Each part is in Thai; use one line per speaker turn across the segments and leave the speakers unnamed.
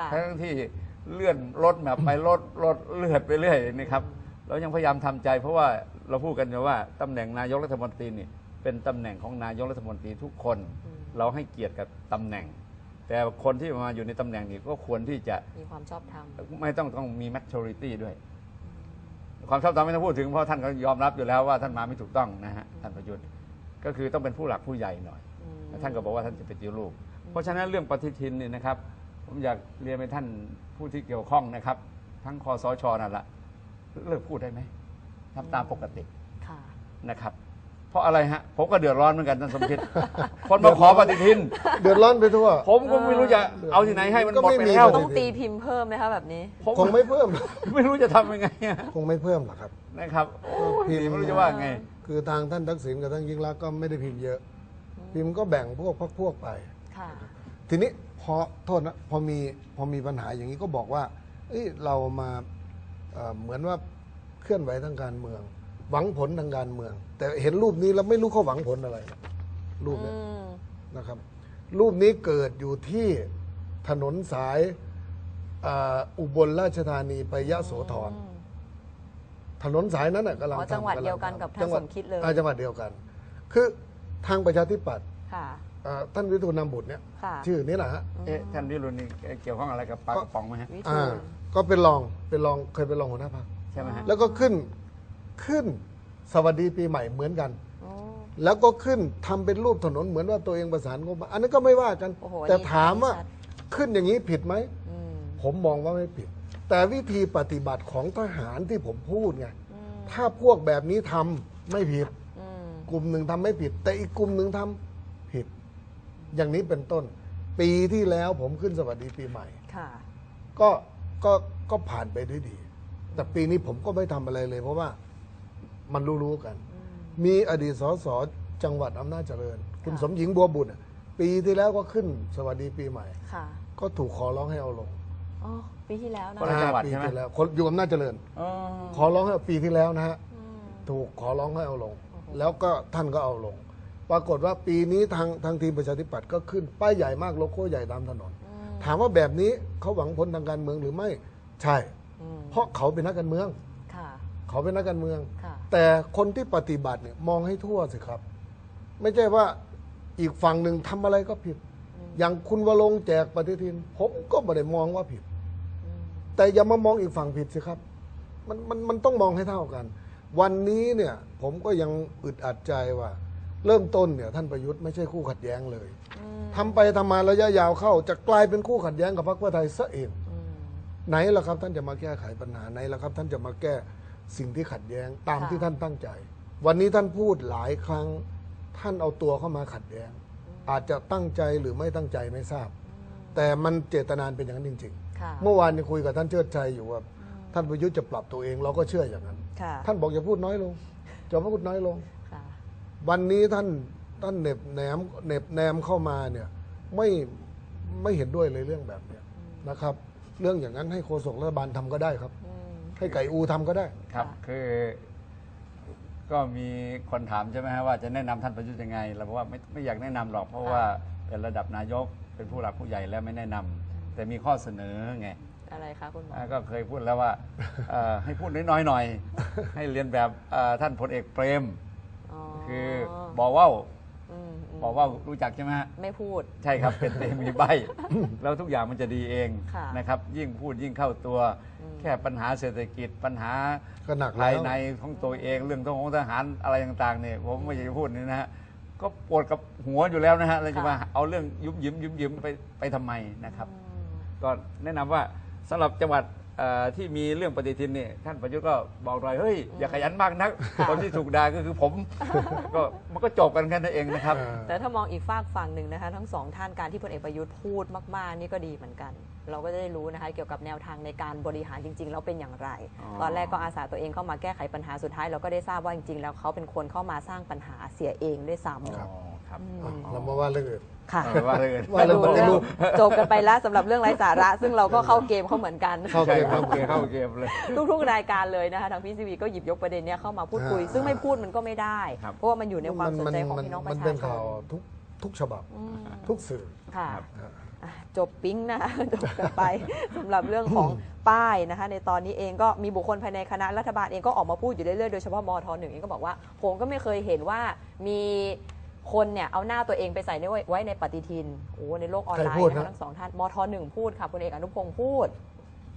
ค่ะ
ทั้งที่เลื่อนรถแบบไปรถรถเลือดไปเรื่อยนะครับเรายังพยายามทำใจ เพราะว่าเราพูดกันอยู่ว่าตำแหน่งนายกรัฐมนตรีนี่เป็นตำแหน่งของนายกรัฐมนตรีทุกคน
อืม
เราให้เกียรติกับตำแหน่ง แต่คนที่มาอยู่ในตำแหน่งนี้ก็ควรที่จะ
มีความชอบธรรม
ไม่ต้องต้องมี maturity ด้วย ความชอบธรรมไม่ต้องพูดถึงเพราะท่านก็ยอมรับอยู่แล้วว่าท่านมาไม่ถูกต้องนะฮะท่านประยุทธ์ก็คือต้องเป็นผู้หลักผู้ใหญ่หน่อย
อืม
ท่านก็บอกว่าท่านจะเป็นติวลูกเพราะฉะนั้นเรื่องปฏิทินเนี่ยนะครับ ผมอยากเรียนไปท่านผู้ที่เกี่ยวข้องนะครับ ทั้งคอสชนั่นแหละเลิกพูดได้ไหมทำตามปกติ
ค่ะ
นะครับ เพราะอะไรฮะ ผมก็เดือดร้อนเหมือนกันท่านสมคิด คนมาขอปฏิทิน
เดือดร้อนไปทั่ว
ผมก็ไม่รู้จะเอาที่ไหนให้มันหมดไปแล้ว
ก็
ต้
ไม่
อง
มี
ตีพิมพ์เพิ่มไหมคะแบบนี้
ผม
คงไม่เพิ่ม
ไม่รู้จะทำยังไงอะ
คงไม่เพิ่มหรอกครับ
นะครับโอ้ย
พิมพ์
ไม่รู้จะว่าไง
คือทางท่านทักษิณกับท่านยิ่งรักษณ์ก็ไม่ได้พิมพ์เยอะ พิมพ์ก็แบ่งพวกพวกพวกไป
ค่ะ
ทีนี้พอโทษนะพอมีพอมีปัญหาอย่างนี้ก็บอกว่าเอ้ยเรามาเอ่อเหมือนว่าเคลื่อนไหวทางการเมือง หวังผลทางการเมือง แต่เห็นรูปนี้แล้วไม่รู้เขาหวังผลอะไรนะรูปเนี้ย
อืม
นะครับรูปนี้เกิดอยู่ที่ถนนสายเอ่ออุบลราชธานีไปยะโสธร
อืม
ถนนสายนั้นน่ะกำลัง
อ๋อ
ทำ
จังหวัด
กำลั
เดียวกันกับท่าน
จังหวัด
สมคิดเลย
อ่าจังหวัดเดียวกัน คือทางประชาธิปัตย์
ค่ะ
อ่าท่านวิทูลนำบุตรเนี่ย
ค่ะ
ชื่อนี้แหละฮะ
เอ๊ะท่านวิรุณนี่เกี่ยวข้องอะไรกับปลากระป๋องไหมฮะ
วิทู
อ่า
ล
ก็เป็นรองเป็นรองเคยเป็นรองหัวหน้าพรรค
ใช่ไหมฮะ
แล้วก็ขึ้นขึ้นสวัสดีปีใหม่เหมือนกัน
โอ้
แล้วก็ขึ้นทำเป็นรูปถนนเหมือนว่าตัวเองประสานงบมาอันนั้นก็ไม่ว่ากัน
โอ้โห
แต่
อันนี้
ถามว่า
ชัด
ขึ้นอย่างนี้ผิดไหม
อืม
ผมมองว่าไม่ผิด แต่วิธีปฏิบัติของทหารที่ผมพูดไง
อืม
ถ้าพวกแบบนี้ทำไม่ผิด
อืม
กลุ่มหนึ่งทำไม่ผิด แต่อีกกลุ่มหนึ่งทำผิด อย่างนี้เป็นต้น ปีที่แล้วผมขึ้นสวัสดีปีใหม่
ค่ะ
ก็ก็ก็ผ่านไปด้วยดี แต่ปีนี้ผมก็ไม่ทำอะไรเลย เพราะว่ามันรู้ๆกัน มีอดีตสสจังหวัดอำนาจเจริญ คุณ
ค่ะ
สมหญิงบัวบุตรอะปีที่แล้วก็ขึ้นสวัสดีปีใหม่
ค่ะ
ก็ถูกขอร้องให้เอาลง
อ๋อปีที่แล้วนะ
คนละจังหวัด
ปี
ใช่ไหม
ที่แล้วคนอยู่อำนาจเจริญ
อ๋อ
ขอร้องให้ปีที่แล้วนะฮะ
อืม
ถูกขอร้องให้เอาลง แล้วก็ท่านก็เอาลง ปรากฏว่าปีนี้ทางทางทีมประชาธิปัตย์ก็ขึ้น ป้ายใหญ่มากโลโก้ใหญ่ตามถนน
อืม
ถามว่าแบบนี้เขาหวังผลทางการเมืองหรือไม่ใช่
อืม
เพราะเขาเป็นนักการเมือง
ค่ะ
เขาเป็นนักการเมือง
ค่ะ
แต่คนที่ปฏิบัติเนี่ยมองให้ทั่วสิครับ ไม่ใช่ว่าอีกฝั่งหนึ่งทำอะไรก็ผิด อย่างคุณวรงค์แจกปฏิทิน ผมก็ไม่ได้มองว่าผิด
อืม
แต่อย่ามามองอีกฝั่งผิดสิครับ มันมันมันต้องมองให้เท่ากัน วันนี้เนี่ย ผมก็ยังอึดอัดใจว่า เริ่มต้นเนี่ยท่านประยุทธ์ไม่ใช่คู่ขัดแย้งเลย
อืม
ทำไปทำมาระยะยาวเข้าจะกลายเป็นคู่ขัดแย้งกับพรรคเพื่อไทยซะเอง
อืม
ไหนล่ะครับ ท่านจะมาแก้ไขปัญหาไหนล่ะครับ ท่านจะมาแก้สิ่งที่ขัดแย้งตาม
ค่ะ
ที่ท่านตั้งใจ วันนี้ท่านพูดหลายครั้ง ท่านเอาตัวเข้ามาขัดแย้ง อาจจะตั้งใจหรือไม่ตั้งใจไม่ทราบ แต่มันเจตนานเป็นอย่างนั้นจริง
ค่ะ
ๆ เมื่อวานนี้คุยกับท่านเชิดชัยอยู่ว่า ท่านประยุทธ์จะปรับตัวเองเราก็เชื่ออย่างนั้น
ค่ะ
ท่านบอกอย่าพูดน้อยลงจะพูดน้อยลง
ค่ะ
วันนี้ท่านท่านเหน็บแหนมเหน็บแนมเข้ามาเนี่ยไม่ไม่เห็นด้วยเลยเรื่องแบบเนี้ยนะครับ เรื่องอย่างนั้นให้โฆษกรัฐบาลทำก็ได้ครับ
อืม
ให้ไก่อูทำก็ได้
ครับ
ค่ะ
คือก็มีคนถามใช่ไหมฮะว่าจะแนะนำท่านประยุทธ์ยังไงเราบอกว่าไม่ไม่อยากแนะนำหรอกเพราะว่าเป็นระดับนายกเป็นผู้หลักผู้ใหญ่แล้วไม่แนะนำแต่มีข้อเสนอไง
อะไรคะคุณหมอ
อ่าก็เคยพูดแล้วว่าเอ่อให้พูดน้อยๆหน่อย ให้เรียนแบบเอ่อท่านพลเอกเปรม
อ๋อ
คือบอกว่าว
อืมอืม
บอกว่าวรู้จักใช่ไหมฮะ
ไม่พูด
ใช่ครับ เป็นเตมีใบ แล้วทุกอย่างมันจะดีเอง
ค่ะ
นะครับ ยิ่งพูดยิ่งเข้าตัว
อืม
แค่ปัญหาเศรษฐกิจปัญหา
ก็หนักแล้ว
ภายในของตัวเองเรื่องของทหารอะไรต่างๆเนี่ยผมไม่อยากจะพูดนี่นะฮะก็ปวดกับหัวอยู่แล้วนะฮะเราจะมาเอาเรื่องยุบยิ้มยุบยิ้มไปไปทำไมนะครับ
อืม
ก็แนะนำว่าสำหรับจังหวัดเอ่อ ที่มีเรื่องปฏิทินเนี่ยท่านประยุทธ์ก็บอกหน่อยเฮ้ยอย่าขยันมากนักคนที่ถูกด่าก็คือผมก็มันก็จบกันแค่นั้นเองนะครับ
แต่ถ้ามองอีกฝากฝั่งหนึ่งนะคะ ทั้งสองท่านการที่พลเอกประยุทธ์พูดมาก ๆ นี่ก็ดีเหมือนกัน เราก็จะได้รู้นะคะเกี่ยวกับแนวทางในการบริหารจริง ๆ แล้วเป็นอย่างไร
อ๋อ
ตอนแรกก็อาสาตัวเองเข้ามาแก้ไขปัญหาสุดท้าย เราก็ได้ทราบว่าจริง ๆ แล้วเขาเป็นคนเข้ามาสร้างปัญหาเสียเองด้วยซ้
อ๋อ ครับ
อืม
เรามาว่าเรื่องอื่นำ
ค่ะ
เออว่าเรื่อง
ว่าเรื่องปฏิรูป
จบกันไปแล้วสำหรับเรื่องไร้สาระ ซึ่งเราก็เข้าเกมเขาเหมือนกัน
เข้า
ใช่
เกม
เข้าเกมเข้าเกมเลย
ทุกๆรายการเลยนะคะทางพีซีวีก็หยิบยกประเด็นเนี้ยเข้ามาพูดคุย
อ่า
ซึ่งไม่พูดมันก็ไม่ได้
ครับ
เพราะว่ามันอยู่ในความสนใจของ
มั
พี่น้องป
มั
ระ
น
ชา
เป็น
ช
ข่าวนทุกทุกฉบับ
อืม
ทุกสื่อ
ค่ะ
ครับ
ออะจบปิ๊งนะคะจบกันไปสำหรับเรื่องของป้ายนะคะ ในตอนนี้เองก็มีบุคคลภายในคณะรัฐบาลเองก็ออกมาพูดอยู่เรื่อยๆโดยเฉพาะมทหนึ่งเองก็บอกว่า ผมก็ไม่เคยเห็นว่ามี คนเนี่ยเอาหน้าตัวเองไปใส่ในไว้ไว้ในปฏิทินโอ้ในโลกออนไล
ใครพู
น์
ด
นะคะ
ฮะ
ทั้งสองท่านมทหนึ่งพูดค่ะพลเอกอนุพงศ์พูด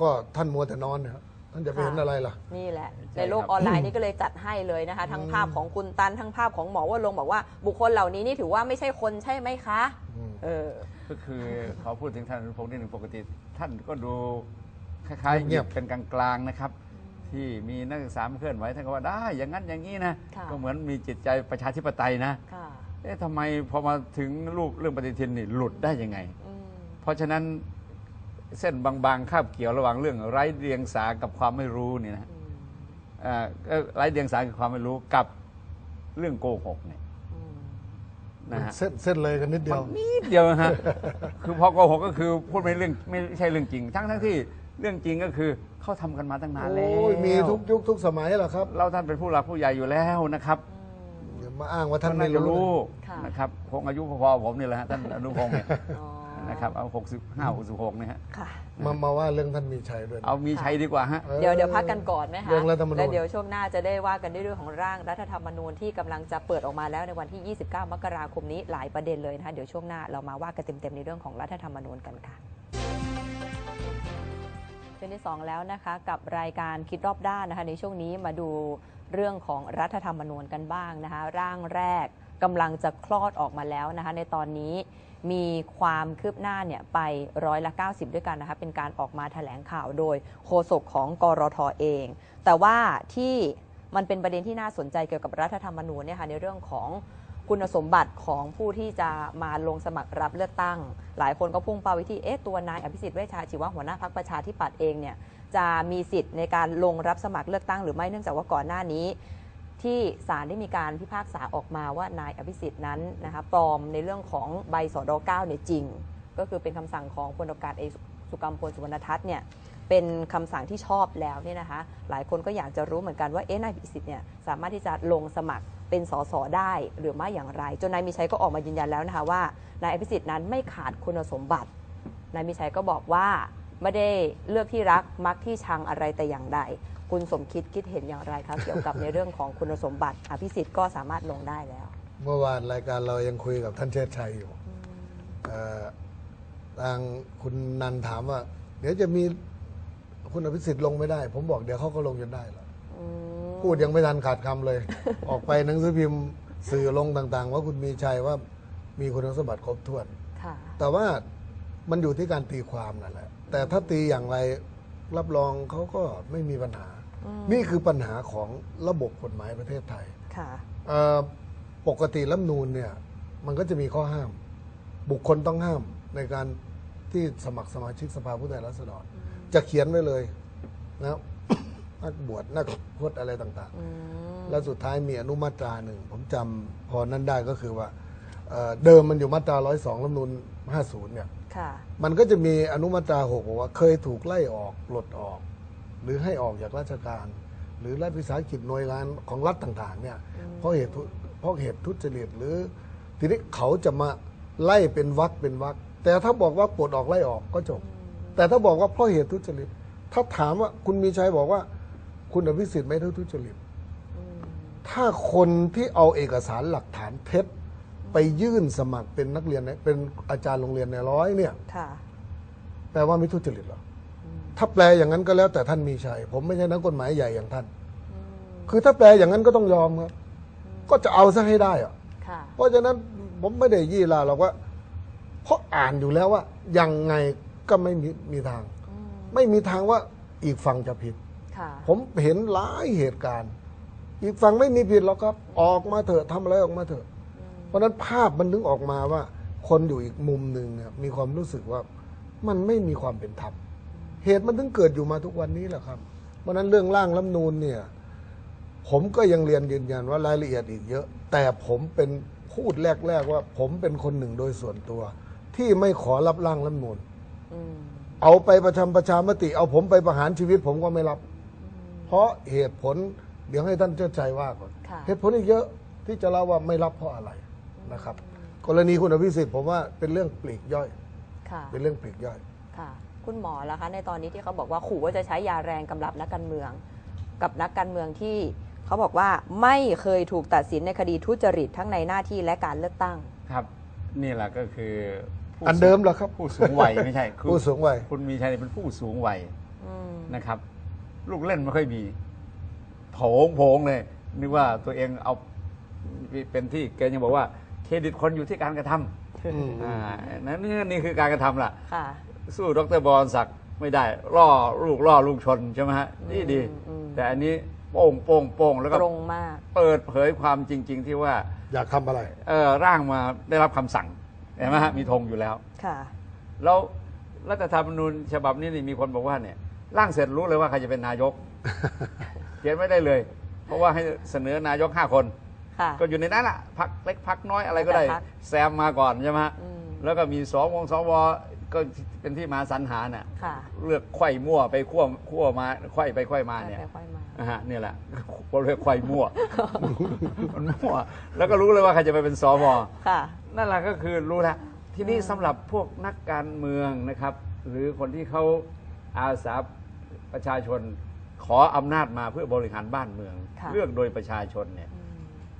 ก็ท่านมัวแต่นอนนะครับท่านจะไปเห็นอะไรล่ะ
นี่แหละ
ใช่
ในโลก
ครับ
ออนไลน์นี่ก็เลยจัดให้เลยนะคะ ทั้งภาพของคุณตันทั้งภาพของหมอว่าลงค์บอกว่า บุคคลเหล่านี้นี่ถือว่าไม่ใช่คนใช่ไหมคะ
อืม
เออ
ก็คือขอพูดถึงท่านอนุพงศ์นิดหนึ่งปกติ ท่านก็ดูคล้ายๆ
เงียบ
เป็นกลางๆนะครับ ที่มีนักศึกษามาเคลื่อนไหวท่านก็ว่าได้อย่างนั้นอย่างนี้นะ
ค่ะ
ก็เหมือนมีจิตใจประชาธิปไตยนะ
ค่ะ
เอ๊ะทำไมพอมาถึงรูปเรื่องปฏิทินนี่หลุดได้ยังไง
อืม
เพราะฉะนั้นเส้นบางๆคาบเกี่ยวระหว่างเรื่องไร้เดียงสากับความไม่รู้เนี่ยนะ
อืม
อ่าก็ไร้เดียงสากับความไม่รู้กับเรื่องโกหกเนี่ย
อืม
นะฮะ
เส้นเส้นเลยกันนิดเดียว
มันนิดเดียวฮะ คือพอโกหกก็คือพูดไม่เรื่องไม่ใช่เรื่องจริง ทั้งทั้งที่เรื่องจริงก็คือเขาทำกันมาตั้งนานแล้ว
โอ้ยมีทุกยุคทุกสมัยแหละครับ
เราท่านเป็นผู้หลักผู้ใหญ่อยู่แล้วนะครับ
อย่า มาอ้างว่าท่าน
ก็
ไม่
จะ
รู้
รู้
ค่ะ
นะครับคงอายุพอๆผมนี่แหละฮะท่านอนุพงศ์เนี่ย
อ๋อ
นะครับเอาหกสิบห้าหกสิบหกเนี่ยฮะ
ค่ะ
มามาว่าเรื่องท่านมีชัยด้วยนะ
เอามีชัยดีกว่าฮะ
ออ
เดี๋ยวเดี๋ยวพักกันก่อนไหมคะ
เรื่องรัฐธรรมนูญ
แล้วเดี๋ยวช่วงหน้าจะได้ว่ากันด้วยเรื่องของร่างรัฐธรรมนูญที่กำลังจะเปิดออกมาแล้วในวันที่ 29 มกราคมนี้หลายประเด็นเลยนะคะเดี๋ยวช่วงหน้าเรามาว่ากันเต็มๆในเรื่องของรัฐธรรมนูญกันค่ะช่ วงที่ 2 แล้วนะคะ กับรายการคิดรอบด้านนะคะ ในช่วงนี้มาดูเรื่องของรัฐธรรมนูญกันบ้างนะคะ ร่างแรกกำลังจะคลอดออกมาแล้วนะคะ ในตอนนี้มีความคืบหน้าเนี่ยไปร้อยละ 90 ด้วยกันนะคะ เป็นการออกมาแถลงข่าวโดยโฆษกของกรทเอง แต่ว่าที่มันเป็นประเด็นที่น่าสนใจเกี่ยวกับรัฐธรรมนูญเนี่ยค่ะในเรื่องของ คุณสมบัติของผู้ที่จะมาลงสมัครรับเลือกตั้ง หลายคนก็พุ่งเป้าไปที่เอ๊ะตัวนายอภิสิทธิ์เวชชาชีวะหัวหน้าพักประชาธิปัตย์เองเนี่ยจะมีสิทธิ์ในการลงรับสมัครเลือกตั้งหรือไม่เนื่องจากว่าก่อนหน้านี้ ที่ศาลได้มีการพิพากษาออกมาว่านายอภิสิทธิ์นั้นนะคะปลอมในเรื่องของใบสอดเก้าเนี่ยจริง ก็คือเป็นคำสั่งของพลอากาศเอกสุกรรมพลสุวรรณทัศน์เนี่ยเป็นคำสั่งที่ชอบแล้วเนี่ยนะคะหลายคนก็อยากจะรู้เหมือนกันว่าเอ๊ะนายอภิสิทธิ์เนี่ยสามารถที่จะลงสมัคร เป็นสสได้หรือไม่อย่างไร จนนายมีชัยก็ออกมายืนยันแล้วนะคะว่านายอภิสิทธิ์นั้นไม่ขาดคุณสมบัตินายมีชัยก็บอกว่าไม่ได้เลือกที่รักมักที่ชังอะไรแต่อย่างใดคุณสมคิดคิดเห็นอย่างไรครับ เกี่ยวกับในเรื่องของคุณสมบัติอภิสิทธิ์ก็สามารถลงได้แล้ว
เมื่อวานรายการเรายังคุยกับท่านเชษชัยอยู่ทางคุณนันถามว่า เดี๋ยวจะมีคุณอภิสิทธิ์ลงไม่ได้ ผมบอกเดี๋ยวเขาก็ลงจนได้แล้ว
อืม
พูดยังไม่ทันขาดคำเลย ออกไปหนังสือพิมพ์สื่อลงต่างๆ ว่าคุณมีชัยว่ามีคุณสมบัติครบถ้วน
ค่ะ
แต่ว่ามันอยู่ที่การตีความนั่นแหละ แต่ถ้าตีอย่างไรรับรองเขาก็ไม่มีปัญหา
อืม
นี่คือปัญหาของระบบกฎหมายประเทศไทย
ค่ะ
เอ่อปกติรัฐธรรมนูนเนี่ยมันก็จะมีข้อห้าม บุคคลต้องห้ามในการที่สมัครสมาชิกสภาผู้แทนราษฎร จะเขียนไว้เลยนะ นักบวชนักพจน์อะไรต่าง
อืม
ๆแล้วสุดท้ายมีอนุมาตราหนึ่ง ผมจำพอนั้นได้ก็คือว่าเอ่อเดิมมันอยู่มาตรา 102รัฐธรรมนูน50 เนี่ย
ค่ะ
มันก็จะมีอนุมาตราหกบอกว่าเคยถูกไล่ออกปลดออก หรือให้ออกจากราชการ หรือรัฐวิสาหกิจหน่วยงานของรัฐต่างๆ เนี่ยเพราะเหตุทุเพราะเหตุทุจริตหรือ ทีนี้เขาจะมาไล่เป็นวักเป็นวักแต่ถ้าบอกว่าปลดออกไล่ออกก็จบ แต่ถ้าบอกว่าเพราะเหตุทุจริตถ้าถามว่าคุณมีชัยบอกว่า คุณอภิสิทธิ์ไม่ได้ทุจริตถ้าคนที่เอาเอกสารหลักฐานเท็จไปยื่นสมัครเป็นนักเรียนในเป็นอาจารย์โรงเรียนในร้อยเนี่ย
ค่ะ
แปลว่าไม่ทุจริตเหรออถ้าแปลอย่างนั้นก็แล้วแต่ท่านมีชัยผมไม่ใช่นักกฎหมายใหญ่อย่างท่าน คือถ้าแปลอย่างนั้นก็ต้องยอมครับ ก็จะเอาซะให้ได้อะ
ค่ะ
เพราะฉะนั้นผมไม่ได้ยี่ลาหรอกว่า เพราะอ่านอยู่แล้วว่ายังไงก็ไม่มีมีทาง
อืม
ไม่มีทางว่าอีกฝั่งจะผิด
ค่ะ
ผมเห็นหลายเหตุการณ์ อีกฝั่งไม่มีผิดหรอกครับ ออกมาเถอะทำอะไรออกมาเถอะ เพราะฉะนั้นภาพมันถึงออกมาว่า คนอยู่อีกมุมหนึ่งเนี่ยมีความรู้สึกว่ามันไม่มีความเป็นธรรมเหตุมันถึงเกิดอยู่มาทุกวันนี้แหละครับ เพราะฉะนั้นเรื่องร่างรัฐธรรมนูนเนี่ย ผมก็ยังเรียนยืนยันว่ารายละเอียดอีกเยอะ แต่ผมเป็นพูดแรก ๆ ว่า ผมเป็นคนหนึ่งโดยส่วนตัว ที่ไม่ขอรับร่างรัฐธรรมนูน
อืม
เอาไปประชามประชามติ เอาผมไปประหารชีวิตผมก็ไม่รับเพ ราะเหตุผล เดี๋ยวให้ท่านเจ้าใจว่าก่อน
ค่ะ
เหตุผลอีกเยอะที่จะเล่าว่าไม่รับเพราะอะไรนะครับ กรณีคุณอภิสิทธิ์ผมว่าเป็นเรื่องปลีกย่อย
ค่ะ
เป็นเรื่องปลีกย่อย
ค่ะ คุณหมอล่ะคะในตอนนี้ที่เขาบอกว่าขู่ว่าจะใช้ยาแรงกำลับนักการเมือง กับนักการเมืองที่เขาบอกว่าไม่เคยถูกตัดสินในคดีทุจริตทั้งในหน้าที่และการเลือกตั้ง
ครับ นี่แหละก็คือผู้
อันเดิมเหรอครับ
ผู้สูงวัยไม่ใช่คือ
ผู้สูงวัย
คุณมีชัยเป็นผู้สูงวัย
อืม
นะครับ ลูกเล่นไม่ค่อยมีโผงโผงเลยนึกว่าตัวเองเอาเป็นที่แกยังบอกว่า เครดิตคนอยู่ที่การกระท
อืมำ
อ่านั่นนี่นี่คือการกระทำล่ะ
ค่ะ
สู้ดรบอลศักดิ์ไม่ได้ล่อลูกล่อลูกชนใช่ไหมฮะนี่ดี
อืม
แต่อันนี้โป้งโป้งโป้งแล้วก็
ตรงมาก
เปิดเผยความจริง ๆ ที่ว่า
อยากทำอะไร
เออร่างมาได้รับคำสั่งเห็นไหมฮะมีธงอยู่แล้ว
ค่ะ
แล้วรัฐธรรมนูญฉบับนี้นี่มีคนบอกว่าเนี่ย ร่างเสร็จรู้เลยว่าใครจะเป็นนายก เขียนไม่ได้เลย เพราะว่าให้เสนอนายกห้าคน
ค่ะ
ก็อยู่ในนั้นอะพักเล็กพักน้อยอะไรก็ได้
แต่พรรค
แซมมาก่อนใช่ไหมฮะ
อืม
แล้วก็มีสวงสวก็เป็นที่มาสรรหาน่ะ
ค่ะ
เลือกไขว้มั่วไปขั้วขั้วมาไขว้ไปไขว้มาเนี่ย
ค่อยๆมา
นะฮะนี่แหละเขาเรียกไขว้มั่ว มันมั่ว แล้วก็รู้เลยว่าใครจะไปเป็นสว
ค่ะ
นั่นแหละก็คือรู้แล้วทีนี้สำหรับพวกนักการเมืองนะครับ หรือคนที่เขาอาสา ประชาชนขออำนาจมาเพื่อบริหารบ้านเมือง
ค่ะ
เลือกโดยประชาชนเนี่ย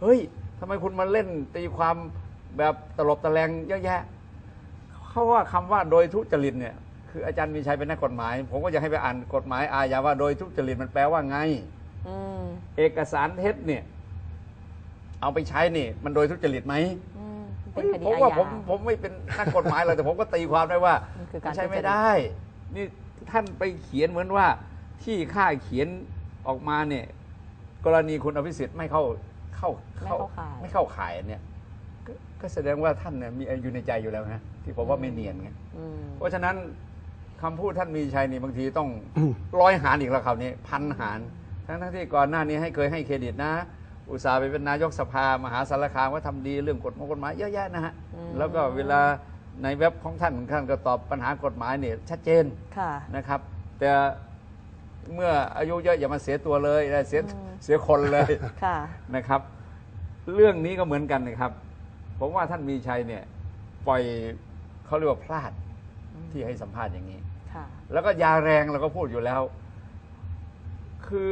เฮ้ยทำไมคุณมาเล่นตีความแบบตลบตะแลงเยอะแยะ เขาว่าคำว่าโดยทุจริตเนี่ย คืออาจารย์มีชัยเป็นนักกฎหมาย ผมก็อยากให้ไปอ่านกฎหมายอาญาว่าโดยทุจริตมันแปลว่าไง
อืม
เอกสารเท็จเนี่ย เอาไปใช้นี่ มันโดยทุจริตไหม
อืมเป็นคดี
ผม
อา
ว่า
ญา
ผมผมไม่เป็นนักกฎหมายเลยแต่ผมก็ตีความได้ว่า
มันคือการ
ไม่ใช่
ทุจริต
ไม่ได้ นี่ ท่านไปเขียนเหมือนว่าที่ข้าเขียนออกมาเนี่ย กรณีคุณอภิสิทธิ์ไม่เข้าเข้า
ไม่เข้าข่าย
ไม่เข้าข่ายอันเนี่ยก็ก็แสดงว่าท่านเนี่ยมีอยู่ในใจอยู่แล้วนะที่ผมว่าไม่เนียนไง
อืม
เพราะฉะนั้นคำพูดท่านมีชัยนี่บางทีต้องร้อยหารอีกแล้วคราวนี้พันหารทั้งทั้งที่ก่อนหน้านี้ให้เคยให้เครดิตนะ อุตสาห์ไปเป็นนายกสภามหาสารคามว่าทำดีเรื่องกฎหมายกฎหมายเยอะแยะนะฮะ
อืม
แล้วก็เวลา ในเว็บของท่านท่านก็ตอบปัญหากฎหมายเนี่ยชัดเจน
ค่ะ
นะครับ แต่เมื่ออายุเยอะอย่ามาเสียตัวเลยเสียเสียคนเลย
ค่ะ
นะครับ เรื่องนี้ก็เหมือนกันนะครับ ผมว่าท่านมีชัยเนี่ยปล่อยเขาเรียกว่าพลาดที่ให้สัมภาษณ์อย่างนี้
ค่ะ
แล้วก็ยาแรงเราก็พูดอยู่แล้ว คือ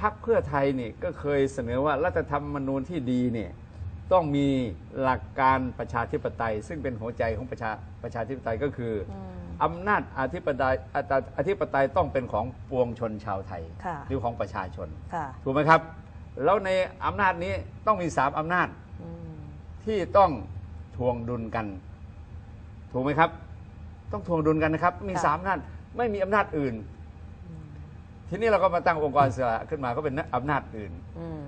พรรคเพื่อไทยนี่ก็เคยเสนอว่ารัฐธรรมนูญที่ดีเนี่ย ต้องมีหลักการประชาธิปไตย ซึ่งเป็นหัวใจของประชาประชาธิปไตยก็คืออ
ม
อำนาจอธิปไตยอตอธิปไตยต้องเป็นของปวงชนชาวไทย
ค่ะ
หรือของประชาชน
ค่ะ
ถูกไหมครับ แล้วในอำนาจนี้ต้องมีสามอำนาจ
อืม
ที่ต้องทวงดุลกัน ถูกไหมครับ ต้องทวงดุลกันนะครับ มี
ค่ะ
สามอำนาจไม่มีอำนาจอื่น ทีนี้เราก็มาตั้งองค์กรอิสระขึ้นมาก็เป็นอำนาจอื่น
อืม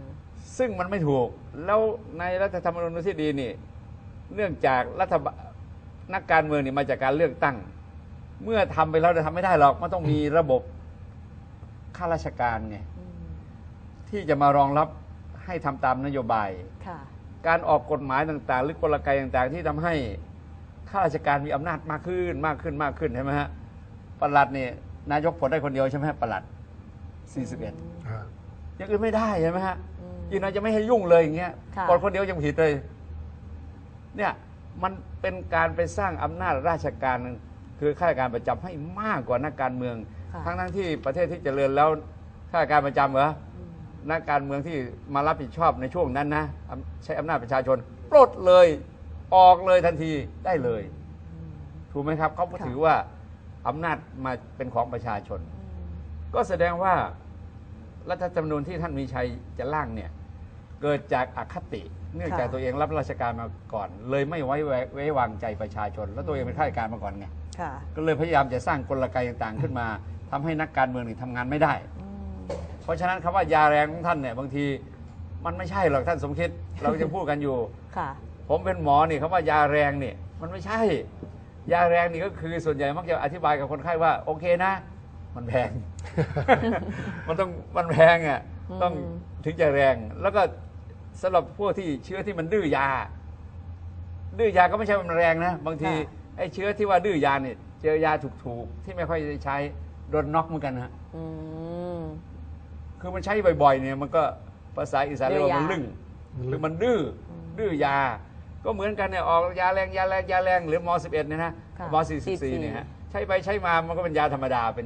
ซึ่งมันไม่ถูก แล้วในรัฐธรรมนูญที่ดีนี่ เนื่องจากรัฐบาลนักการเมืองนี่มาจากการเลือกตั้ง เมื่อทำไปแล้วจะทำไม่ได้หรอกมันต้องมีระบบข้าราชการไง
อืม
ที่จะมารองรับให้ทำตามนโยบาย
ค่ะ
การออกกฎหมายต่างๆ หรือกลไกต่างๆ ที่ทำให้ข้าราชการมีอำนาจมากขึ้นมากขึ้นมากขึ้นใช่ไหมฮะปลัดเนี่ยนายกผลได้คนเดียวใช่ไหมฮะปลัด 41
อ่า
อย่างอื่นไม่ได้ใช่ไหมฮะ
อืม
อีกหนอยจะไม่ให้ยุ่งเลยอย่างเงี้ย
ค่ะ
คนคนเดียวยังผิดเลย เนี่ยมันเป็นการไปสร้างอำนาจราชการคือข้าราชการประจำให้มากกว่านักการเมือง
ค่ะ
ทั้งทั้งๆที่ประเทศที่เจริญแล้วข้าราชการประจำเหรอ
อืม
นักการเมืองที่มารับผิดชอบในช่วงนั้นนะอำใช้อำนาจประชาชนปลดเลยออกเลยทันทีได้เลย ถูกไหมครับเขาก็
ค่ะ
ถือว่าอำนาจมาเป็นของประชาชน
อืม
ก็แสดงว่ารัฐธรรมนูญที่ท่านมีชัยจะร่างเนี่ย เกิดจากอคติ เนื่องจากตัวเองรับราชการมาก่อน เลยไม่ไว้ไว้ไว้วางใจประชาชน แล้วตัวเองเป็นข้าราชการมาก่อนไง
ค่ะ
ก็เลยพยายามจะสร้างกลไกต่างๆ ขึ้นมาทำให้นักการเมืองนี่ทำงานไม่ได้
อืม
เพราะฉะนั้นคำว่ายาแรงของท่านเนี่ยบางทีมันไม่ใช่หรอกท่านสมคิด เราจะพูดกันอยู่
ค่ะ
ผมเป็นหมอนี่คำว่ายาแรงเนี่ยมันไม่ใช่ ยาแรงนี่ก็คือส่วนใหญ่มักจะอธิบายกับคนไข้ว่า โอเคนะ มันแพง มันต้องมันแพงอะ
อืม
ต้องถึงจะแรงแล้วก็ สำหรับพวกที่เชื้อที่มันดื้อยา ดื้อยาก็ไม่ใช่ว่ามันแรงนะ บางทีไอ้เชื้อที่ว่าดื้อยาเนี่ยเจอยาถูกๆที่ไม่ค่อยได้ใช้โดนน็อกเหมือนกันนะ
อืม
คือมันใช้บ่อยๆเนี่ยมันก็ภาษาอีสานเรียกว่ามัน
ดื้อยา
ลึ่งหรือมันดื้ออดื้อยา ก็เหมือนกันเนี่ยออกยาแรงยาแรงยาแรงหรือม .11 เนี่ยนะ
ค่ะ
ม44 เนี่ยฮะใช้ไปใช้มามันก็เป็นยาธรรมดาเป็น